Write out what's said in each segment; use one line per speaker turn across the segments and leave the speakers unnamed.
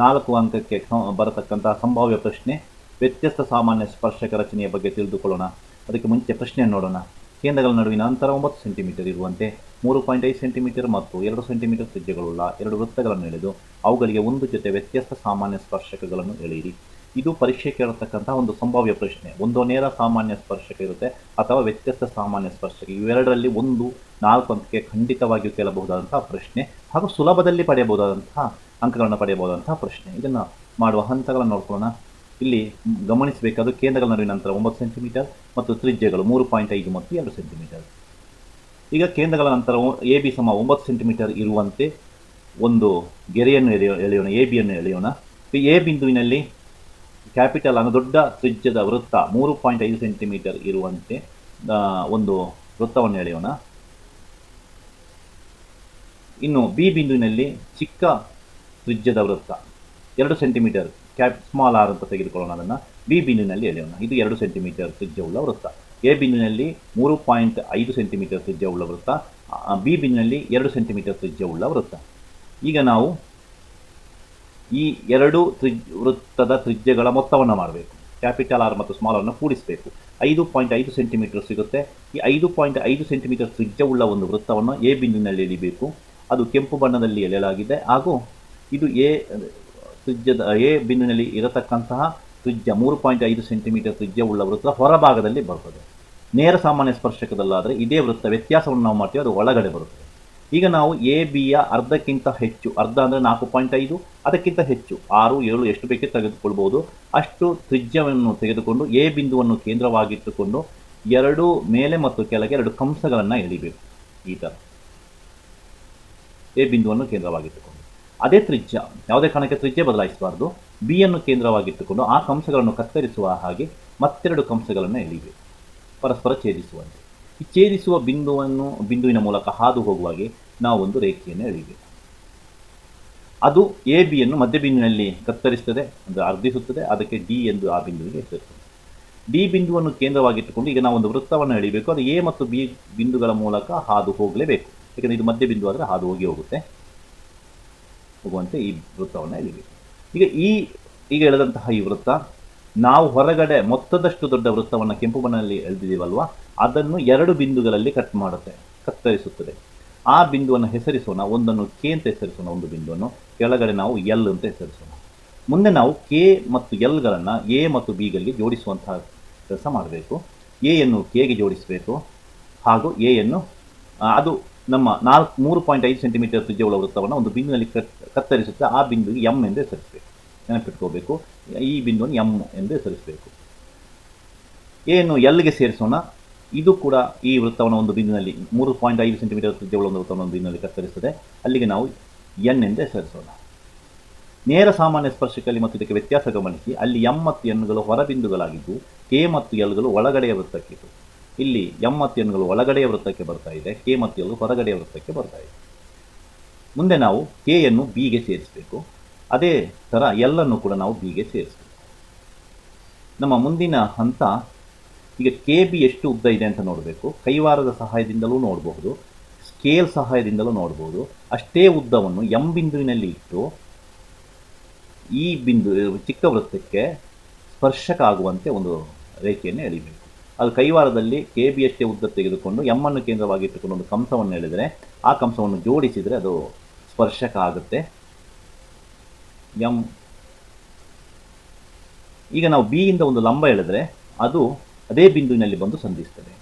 ನಾಲ್ಕು ಅಂಕಕ್ಕೆ ಬರತಕ್ಕಂತಹ ಸಂಭಾವ್ಯ ಪ್ರಶ್ನೆ, ವ್ಯತ್ಯಸ್ತ ಸಾಮಾನ್ಯ ಸ್ಪರ್ಶಕ ರಚನೆಯ ಬಗ್ಗೆ ತಿಳಿದುಕೊಳ್ಳೋಣ. ಅದಕ್ಕೆ ಮುಂಚೆ ಪ್ರಶ್ನೆಯನ್ನು ನೋಡೋಣ. ಕೇಂದ್ರಗಳ ನಡುವಿನ ಅಂತರ ಒಂಬತ್ತು ಸೆಂಟಿಮೀಟರ್ ಇರುವಂತೆ ಮೂರು ಪಾಯಿಂಟ್ ಐದು ಸೆಂಟಿಮೀಟರ್ ಮತ್ತು ಎರಡು ಸೆಂಟಿಮೀಟರ್ ತ್ರಿಜ್ಯಗಳುಳ್ಳ ಎರಡು ವೃತ್ತಗಳನ್ನು ಎಳೆದು ಅವುಗಳಿಗೆ ಒಂದು ಜೊತೆ ವ್ಯತ್ಯಸ್ತ ಸಾಮಾನ್ಯ ಸ್ಪರ್ಶಕಗಳನ್ನು ಎಳೆಯಿರಿ. ಇದು ಪರೀಕ್ಷೆ ಕೇಳತಕ್ಕಂತಹ ಒಂದು ಸಂಭಾವ್ಯ ಪ್ರಶ್ನೆ. ಒಂದು ನೇರ ಸಾಮಾನ್ಯ ಸ್ಪರ್ಶಕ ಇರುತ್ತೆ ಅಥವಾ ವ್ಯತ್ಯಸ್ತ ಸಾಮಾನ್ಯ ಸ್ಪರ್ಶಕ. ಇವೆರಡರಲ್ಲಿ ಒಂದು ನಾಲ್ಕು ಅಂಕಕ್ಕೆ ಖಂಡಿತವಾಗಿಯೂ ಕೇಳಬಹುದಾದಂತಹ ಪ್ರಶ್ನೆ ಹಾಗೂ ಸುಲಭದಲ್ಲಿ ಪಡೆಯಬಹುದಾದಂತಹ ಅಂಕಗಳನ್ನು ಪಡೆಯಬಹುದಂತಹ ಪ್ರಶ್ನೆ. ಇದನ್ನು ಮಾಡುವ ಹಂತಗಳನ್ನು ನೋಡ್ಕೊಳ್ಳೋಣ. ಇಲ್ಲಿ ಗಮನಿಸಬೇಕಾದ ಕೇಂದ್ರಗಳ ನಡುವಿನ ಅಂತರ ಒಂಬತ್ತು ಸೆಂಟಿಮೀಟರ್ ಮತ್ತು ತ್ರಿಜ್ಯಗಳು ಮೂರು ಪಾಯಿಂಟ್ ಐದು ಮತ್ತು ಎರಡು ಸೆಂಟಿಮೀಟರ್. ಈಗ ಕೇಂದ್ರಗಳ ನಂತರ ಎ, ಬಿ ಸಮ ಒಂಬತ್ತು ಸೆಂಟಿಮೀಟರ್ ಇರುವಂತೆ ಒಂದು ಗೆರೆಯನ್ನು ಎಳೆಯೋ, ಎಳೆಯೋಣ, ಎ, ಬಿಯನ್ನು ಎಳೆಯೋಣ. ಎ ಬಿಂದುವಿನಲ್ಲಿ ಕ್ಯಾಪಿಟಲ್ ಅನ್ನೋ ದೊಡ್ಡ ತ್ರಿಜ್ಯದ ವೃತ್ತ ಮೂರು ಪಾಯಿಂಟ್ ಐದು ಸೆಂಟಿಮೀಟರ್ ಇರುವಂತೆ ಒಂದು ವೃತ್ತವನ್ನು ಎಳೆಯೋಣ. ಇನ್ನು ಬಿ ಬಿಂದುವಿನಲ್ಲಿ ಚಿಕ್ಕ ತ್ರಿಜ್ಯದ ವೃತ್ತ. ಎರಡು ಸೆಂಟಿಮೀಟರ್ ಕ್ಯಾಪ್ ಸ್ಮಾಲ್ ಆರ್ ಅಂತ ತೆಗೆದುಕೊಳ್ಳೋಣ ಅದನ್ನು. ಬಿ ಬಿಂದುವಿನಲ್ಲಿ ಎಳೆಯೋಣ. ಇದು ಎರಡು ಸೆಂಟಿಮೀಟರ್ ತ್ರಿಜ್ಯವುಳ್ಳ ವೃತ್ತ. ಎ ಬಿಂದುವಿನಲ್ಲಿ ಮೂರು ಪಾಯಿಂಟ್ ಐದು ಸೆಂಟಿಮೀಟರ್ ತ್ರಿಜ್ಯವುಳ್ಳ ವೃತ್ತ. ಬಿ ಬಿಂದುವಿನಲ್ಲಿ ಎರಡು ಸೆಂಟಿಮೀಟರ್ ತ್ರಿಜ್ಯವುಳ್ಳ ವೃತ್ತ. ಈಗ ನಾವು ಈ ಎರಡು ತ್ರಿಜ್, ವೃತ್ತದ ತ್ರಿಜ್ಯಗಳ ಮೊತ್ತವನ್ನು ಮಾಡಬೇಕು. ಕ್ಯಾಪಿಟಲ್ ಆರ್ ಮತ್ತು ಸ್ಮಾಲ್ ಅನ್ನು ಕೂಡಿಸಬೇಕು. ಐದು ಪಾಯಿಂಟ್ ಐದು ಸೆಂಟಿಮೀಟರ್ ಸಿಗುತ್ತೆ. ಈ ಐದು ಪಾಯಿಂಟ್ ಐದು ಸೆಂಟಿಮೀಟರ್ ತ್ರಿಜ್ಯವುಳ್ಳ ಒಂದು ವೃತ್ತವನ್ನು ಎ ಬಿಂದಿನಲ್ಲಿ ಎಳಿಬೇಕು. ಅದು ಕೆಂಪು ಬಣ್ಣದಲ್ಲಿ ಎಳೆಯಲಾಗಿದೆ. ಹಾಗೂ ಇದು ಎ ತ್ರಿಜ್ಯದ ಎ ಬಿಂದುವಿನಲ್ಲಿ ಇರತಕ್ಕಂತಹ ತ್ರಿಜ್ಯ ಮೂರು ಪಾಯಿಂಟ್ ಐದು ಸೆಂಟಿಮೀಟರ್ ತ್ರಿಜ್ಯವುಳ್ಳ ವೃತ್ತ ಹೊರಭಾಗದಲ್ಲಿ ಬರ್ತದೆ ನೇರ ಸಾಮಾನ್ಯ ಸ್ಪರ್ಶಕದಲ್ಲಾದರೆ ಇದೇ ವೃತ್ತ ವ್ಯತ್ಯಾಸವನ್ನು ನಾವು ಮಾಡ್ತೀವಿ, ಅದು ಒಳಗಡೆ ಬರುತ್ತದೆ ಈಗ ನಾವು ಎ ಬಿಯ ಅರ್ಧಕ್ಕಿಂತ ಹೆಚ್ಚು, ಅರ್ಧ ಅಂದರೆ ನಾಲ್ಕು ಪಾಯಿಂಟ್ ಐದು, ಅದಕ್ಕಿಂತ ಹೆಚ್ಚು, ಆರು, ಏಳು ಎಷ್ಟು ಬೇಕೇ ತೆಗೆದುಕೊಳ್ಬೋದು. ಅಷ್ಟು ತ್ರಿಜ್ಯವನ್ನು ತೆಗೆದುಕೊಂಡು ಎ ಬಿಂದುವನ್ನು ಕೇಂದ್ರವಾಗಿಟ್ಟುಕೊಂಡು ಎರಡು ಮೇಲೆ ಮತ್ತು ಕೆಳಗೆ ಎರಡು ಕಂಸಗಳನ್ನು ಎಳಿಬೇಕು. ಈ ಥರ ಎ ಬಿಂದುವನ್ನು ಕೇಂದ್ರವಾಗಿಟ್ಟುಕೊಂಡು. ಅದೇ ತ್ರಿಜ್ಯ, ಯಾವುದೇ ಕಾರಣಕ್ಕೆ ತ್ರಿಜ್ಯ ಬದಲಾಯಿಸಬಾರ್ದು. ಬಿ ಅನ್ನು ಕೇಂದ್ರವಾಗಿಟ್ಟುಕೊಂಡು ಆ ಕಂಸಗಳನ್ನು ಕತ್ತರಿಸುವ ಹಾಗೆ ಮತ್ತೆರಡು ಕಂಸಗಳನ್ನು ಎಳಿವೆ ಪರಸ್ಪರ ಛೇದಿಸುವಂತೆ. ಈ ಛೇದಿಸುವ ಬಿಂದುವನ್ನು, ಬಿಂದುವಿನ ಮೂಲಕ ಹಾದು ಹೋಗುವಾಗೆ ನಾವು ಒಂದು ರೇಖೆಯನ್ನು ಎಳಿವೆ ಅದು ಎ ಬಿಯನ್ನು ಮಧ್ಯಬಿಂದುವಿನಲ್ಲಿ ಕತ್ತರಿಸುತ್ತದೆ ಅಂದರೆ ಅರ್ಧಿಸುತ್ತದೆ ಅದಕ್ಕೆ ಡಿ ಎಂದು ಆ ಬಿಂದುವಿಗೆ ಹೆಸರಿಸುತ್ತದೆ. ಡಿ ಬಿಂದುವನ್ನು ಕೇಂದ್ರವಾಗಿಟ್ಟುಕೊಂಡು ಈಗ ನಾವು ಒಂದು ವೃತ್ತವನ್ನು ಎಳಿಬೇಕು ಅದು ಎ ಮತ್ತು ಬಿ ಬಿಂದುಗಳ ಮೂಲಕ ಹಾದು ಹೋಗಲೇಬೇಕು. ಯಾಕಂದರೆ ಇದು ಮಧ್ಯ ಬಿಂದು ಆದರೆ ಹಾದು ಹೋಗಿ ಹೋಗುತ್ತೆ. ಹೋಗುವಂತೆ ಈ ವೃತ್ತವನ್ನು ಎಳಿಬೇಕು. ಈಗ ಈ, ಈಗ ಎಳೆದಂತಹ ಈ ವೃತ್ತ, ನಾವು ಹೊರಗಡೆ ಮೊತ್ತದಷ್ಟು ದೊಡ್ಡ ವೃತ್ತವನ್ನು ಕೆಂಪು ಬಣ್ಣದಲ್ಲಿ ಎಳೆದಿದ್ದೀವಲ್ವ? ಅದನ್ನು ಎರಡು ಬಿಂದುಗಳಲ್ಲಿ ಕಟ್ ಮಾಡುತ್ತೆ, ಕತ್ತರಿಸುತ್ತದೆ. ಆ ಬಿಂದುವನ್ನು ಹೆಸರಿಸೋಣ, ಒಂದನ್ನು ಕೆ ಅಂತ ಹೆಸರಿಸೋಣ, ಒಂದು ಬಿಂದುವನ್ನು. ಕೆಳಗಡೆ ನಾವು ಎಲ್ ಅಂತ ಹೆಸರಿಸೋಣ. ಮುಂದೆ ನಾವು ಕೆ ಮತ್ತು ಎಲ್ಗಳನ್ನು ಎ ಮತ್ತು ಬಿಗಳಿಗೆ ಜೋಡಿಸುವಂತಹ ಕೆಲಸ ಮಾಡಬೇಕು. ಎಯನ್ನು ಕೆಗೆ ಜೋಡಿಸಬೇಕು. ಹಾಗೂ ಎಯನ್ನು ಅದು ನಮ್ಮ ನಾಲ್ಕು ಮೂರು ಪಾಯಿಂಟ್ ಐದು ಸೆಂಟಿಮೀಟರ್ ತ್ರಿಜ್ಯವುಳ್ಳ ವೃತ್ತವನ್ನು ಒಂದು ಬಿಂದುವಿನಲ್ಲಿ ಕತ್ತರಿಸುತ್ತೆ. ಆ ಬಿಂದುವಿಗೆ ಎಂ ಎಂದು ಹೆಸರಿಸಬೇಕು. ನೆನಪಿಟ್ಕೋಬೇಕು. ಈ ಬಿಂದುವನ್ನು ಎಂ ಎಂದು ಹೆಸರಿಸಬೇಕು. ಏನು ಎಲ್ಗೆ ಸೇರಿಸೋಣ? ಇದು ಕೂಡ ಈ ವೃತ್ತವನ್ನು ಒಂದು ಬಿಂದುವಿನಲ್ಲಿ, ಮೂರು ಪಾಯಿಂಟ್ ಐದು ಸೆಂಟಿಮೀಟರ್ ತ್ರಿಜ್ಯವುಳ್ಳ ಒಂದು ವೃತ್ತವನ್ನು ಒಂದು ಬಿಂದುವಿನಲ್ಲಿ ಕತ್ತರಿಸುತ್ತದೆ ಅಲ್ಲಿಗೆ ನಾವು ಎನ್ ಎಂದು ಹೆಸರಿಸೋಣ. ನೇರ ಸಾಮಾನ್ಯ ಸ್ಪರ್ಶಕಲ್ಲಿ ಮತ್ತು ಇದಕ್ಕೆ ವ್ಯತ್ಯಾಸ ಗಮನಿಸಿ, ಅಲ್ಲಿ ಎಂ ಮತ್ತು ಎನ್ಗಳು ಹೊರಬಿಂದುಗಳಾಗಿದ್ದು ಕೆ ಮತ್ತು ಎಲ್ಗಳು ಒಳಗಡೆಯ ವೃತ್ತಕ್ಕಿತ್ತು ಇಲ್ಲಿ ಎಂ ಎನ್ಗಳು ಒಳಗಡೆಯ ವೃತ್ತಕ್ಕೆ ಬರ್ತಾ ಇದೆ, ಕೆ ಎಲ್ ಹೊರಗಡೆಯ ವೃತ್ತಕ್ಕೆ ಬರ್ತಾ ಇದೆ. ಮುಂದೆ ನಾವು ಕೆ ಯನ್ನು ಬಿಗೆ ಸೇರಿಸಬೇಕು. ಅದೇ ಥರ ಎಲ್ಲನ್ನು ಕೂಡ ನಾವು ಬಿಗೆ ಸೇರಿಸಬೇಕು. ನಮ್ಮ ಮುಂದಿನ ಹಂತ, ಈಗ ಕೆ ಬಿ ಎಷ್ಟು ಉದ್ದ ಇದೆ ಅಂತ ನೋಡಬೇಕು. ಕೈವಾರದ ಸಹಾಯದಿಂದಲೂ ನೋಡಬಹುದು, ಸ್ಕೇಲ್ ಸಹಾಯದಿಂದಲೂ ನೋಡಬಹುದು. ಅಷ್ಟೇ ಉದ್ದವನ್ನು ಎಂ ಬಿಂದುವಿನಲ್ಲಿ ಇಟ್ಟು, ಈ ಬಿಂದು, ಚಿಕ್ಕ ವೃತ್ತಕ್ಕೆ ಸ್ಪರ್ಶಕ ಆಗುವಂತೆ ಒಂದು ರೇಖೆಯನ್ನು ಎಳಿಬೇಕು. ಅದು ಕೈವಾರದಲ್ಲಿ ಕೆ ಬಿ ಎಷ್ಟೇ ಉದ್ದ ತೆಗೆದುಕೊಂಡು ಎಮ್ಮನ್ನು ಕೇಂದ್ರವಾಗಿಟ್ಟುಕೊಂಡು ಒಂದು ಕಂಸವನ್ನು ಎಳೆದರೆ ಆ ಕಂಸವನ್ನು ಜೋಡಿಸಿದರೆ ಅದು ಸ್ಪರ್ಶಕ ಆಗುತ್ತೆ ಎಂ ಈಗ ನಾವು ಬಿ ಇಂದ ಒಂದು ಲಂಬ ಎಳೆದರೆ ಅದು ಅದೇ ಬಿಂದುವಿನಲ್ಲಿ ಬಂದು ಸಂಧಿಸ್ತದೆ.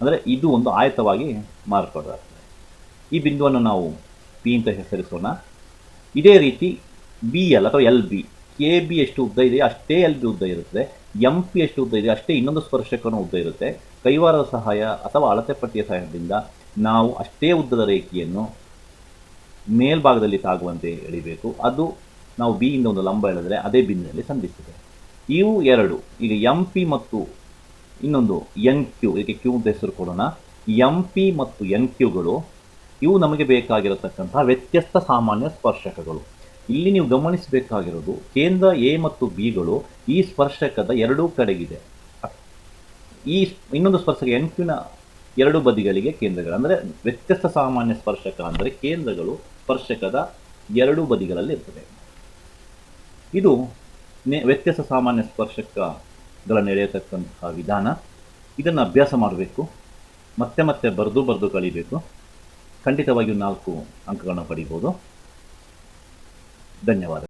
ಅಂದರೆ ಇದು ಒಂದು ಆಯತವಾಗಿ ಮಾರ್ಪಾಡಾಗ್ತದೆ ಈ ಬಿಂದುವನ್ನು ನಾವು ಪಿ ಅಂತ ಹೆಸರಿಸೋಣ. ಇದೇ ರೀತಿ ಬಿ ಎಲ್ ಅಥವಾ ಎಲ್ ಬಿ ಕೆ ಬಿ ಎಷ್ಟು ಉದ್ದ ಇದೆಯೋ? ಅಷ್ಟೇ ಎಲ್ ಬಿ ಉದ್ದ ಇರುತ್ತದೆ. ಎಂ ಪಿ ಎಷ್ಟು ಉದ್ದ ಇದೆ ಅಷ್ಟೇ ಇನ್ನೊಂದು ಸ್ಪರ್ಶಕನ ಉದ್ದ ಇರುತ್ತೆ. ಕೈವಾರದ ಸಹಾಯ ಅಥವಾ ಅಳತೆ ಪಟ್ಟಿಯ ಸಹಾಯದಿಂದ ನಾವು ಅಷ್ಟೇ ಉದ್ದದ ರೇಖೆಯನ್ನು ಮೇಲ್ಭಾಗದಲ್ಲಿ ತಾಗುವಂತೆ ಎಳಿಬೇಕು. ಅದು ನಾವು ಬಿ ಇಂದ ಒಂದು ಲಂಬ ಎಳೆದರೆ ಅದೇ ಬಿಂದಿನಲ್ಲಿ ಸಂಧಿಸ್ತದೆ ಇವು ಎರಡು. ಈಗ ಎಂ ಪಿ ಮತ್ತು ಇನ್ನೊಂದು ಎನ್ ಕ್ಯೂ ಇದಕ್ಕೆ ಕ್ಯೂ ಅಂತ ಹೆಸರು ಕೊಡೋಣ. ಎಂ ಪಿ ಮತ್ತು ಎನ್ ಕ್ಯೂಗಳು ಇವು ನಮಗೆ ಬೇಕಾಗಿರತಕ್ಕಂತಹ ವ್ಯತ್ಯಸ್ತ ಸಾಮಾನ್ಯ ಸ್ಪರ್ಶಕಗಳು. ಇಲ್ಲಿ ನೀವು ಗಮನಿಸಬೇಕಾಗಿರೋದು ಕೇಂದ್ರ ಎ ಮತ್ತು ಬಿಗಳು ಈ ಸ್ಪರ್ಶಕದ ಎರಡೂ ಕಡೆಗಿದೆ. ಈ ಇನ್ನೊಂದು ಸ್ಪರ್ಶಕ ಎನ್ ಕ್ಯೂನ ಎರಡು ಬದಿಗಳಿಗೆ ಕೇಂದ್ರಗಳು, ಅಂದರೆ ವ್ಯತ್ಯಸ್ತ ಸಾಮಾನ್ಯ ಸ್ಪರ್ಶಕ ಅಂದರೆ ಕೇಂದ್ರಗಳು ಸ್ಪರ್ಶಕದ ಎರಡೂ ಬದಿಗಳಲ್ಲಿ ಇರ್ತದೆ. ಇದು ವ್ಯತ್ಯಸ್ತ ವ್ಯತ್ಯಾಸ ಸಾಮಾನ್ಯ ಸ್ಪರ್ಶಕಗಳ ಎಳೆಯತಕ್ಕಂತಹ ವಿಧಾನ. ಇದನ್ನು ಅಭ್ಯಾಸ ಮಾಡಬೇಕು. ಮತ್ತೆ ಮತ್ತೆ ಬರೆದು ಬರೆದು ಕಲಿಬೇಕು. ಖಂಡಿತವಾಗಿಯೂ ನಾಲ್ಕು ಅಂಕಗಳನ್ನು ಪಡಿಬೋದು. than no